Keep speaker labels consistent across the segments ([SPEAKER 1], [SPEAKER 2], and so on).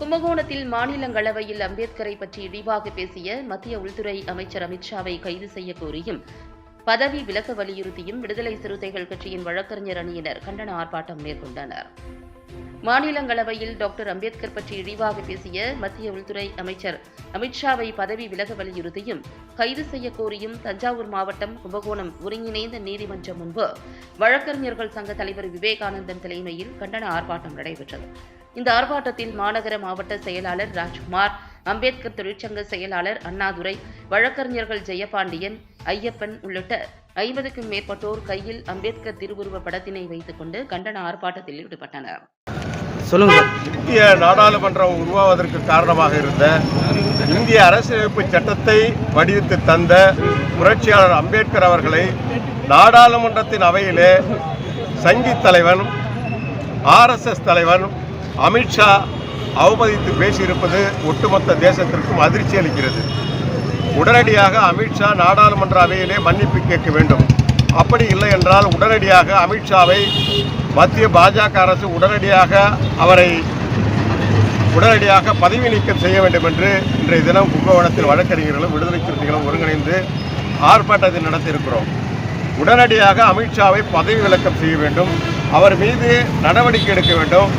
[SPEAKER 1] கும்பகோணத்தில் மாநிலங்களவையில் அம்பேத்கரை பற்றி இழிவாக பேசிய மத்திய உள்துறை அமைச்சர் அமித்ஷாவை கைது செய்ய கோரியும் பதவி விலக வலியுறுத்தியும் விடுதலை சிறுத்தைகள் கட்சியின் வழக்கறிஞர் அணியினர் கண்டன ஆர்ப்பாட்டம் மேற்கொண்டனர். மாநிலங்களவையில் டாக்டர் அம்பேத்கர் பற்றி இழிவாக பேசிய மத்திய உள்துறை அமைச்சர் அமித்ஷாவை பதவி விலக வலியுறுத்தியும் கைது செய்ய கோரியும் தஞ்சாவூர் மாவட்டம் கும்பகோணம் ஒருங்கிணைந்த நீதிமன்றம் முன்பு வழக்கறிஞர்கள் சங்க தலைவர் விவேகானந்தன் தலைமையில் கண்டன ஆர்ப்பாட்டம் நடைபெற்றது. இந்த ஆர்ப்பாட்டத்தில் மாநகர மாவட்ட செயலாளர் ராஜ்குமார் அம்பேத்கர் தொழிற்சங்க செயலாளர் அண்ணாதுரை வழக்கறிஞர்கள் ஜெயபாண்டியன் ஐயப்பன் உள்ளிட்ட ஐம்பதுக்கும் மேற்பட்டோர் கையில் அம்பேத்கர் திருவுருவ படத்தினை வைத்துக் கொண்டு கண்டன ஆர்ப்பாட்டத்தில் ஈடுபட்டனர்.
[SPEAKER 2] சொல்லுங்க.
[SPEAKER 3] இந்திய நாடாளுமன்றம் உருவாவதற்கு காரணமாக இருந்த இந்திய அரசியலமைப்பு சட்டத்தை வடிவத்து தந்த புரட்சியாளர் அம்பேத்கர் அவர்களை நாடாளுமன்றத்தின் அவையிலே சங்கி தலைவன் ஆர்எஸ்எஸ் தலைவன் அமித்ஷா அவமதித்து பேசியிருப்பது ஒட்டுமொத்த தேசத்திற்கும் அதிர்ச்சி அளிக்கிறது. உடனடியாக அமித்ஷா நாடாளுமன்ற அவையிலே மன்னிப்பு கேட்க வேண்டும். அப்படி இல்லை என்றால் உடனடியாக அமித்ஷாவை மத்திய பாஜக அரசு உடனடியாக அவரை உடனடியாக பதவி நீக்கம் செய்ய வேண்டும் என்று இன்றைய தினம் கும்பகோணத்தில் வழக்கறிஞர்களும் விடுதலை சிறுத்தைகளும் ஒருங்கிணைந்து ஆர்ப்பாட்டத்தை நடத்தியிருக்கிறோம். உடனடியாக அமித்ஷாவை பதவி விலக்கம் செய்ய வேண்டும். அவர் மீது நடவடிக்கை எடுக்க வேண்டும்.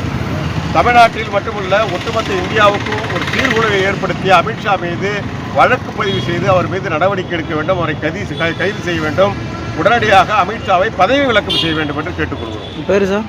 [SPEAKER 3] தமிழ்நாட்டில் மட்டுமல்ல ஒட்டுமொத்த இந்தியாவுக்கும் ஒரு சீர்குலைவை ஏற்படுத்திய அமித்ஷா மீது வழக்கு பதிவு செய்து அவர் மீது நடவடிக்கை எடுக்க வேண்டும் அவரை கைது கைது செய்ய வேண்டும். உடனடியாக அமித்ஷாவை பதவி விலக்கம் செய்ய வேண்டும் என்று கேட்டுக்கொள்கிறோம்.
[SPEAKER 2] பேர் சார்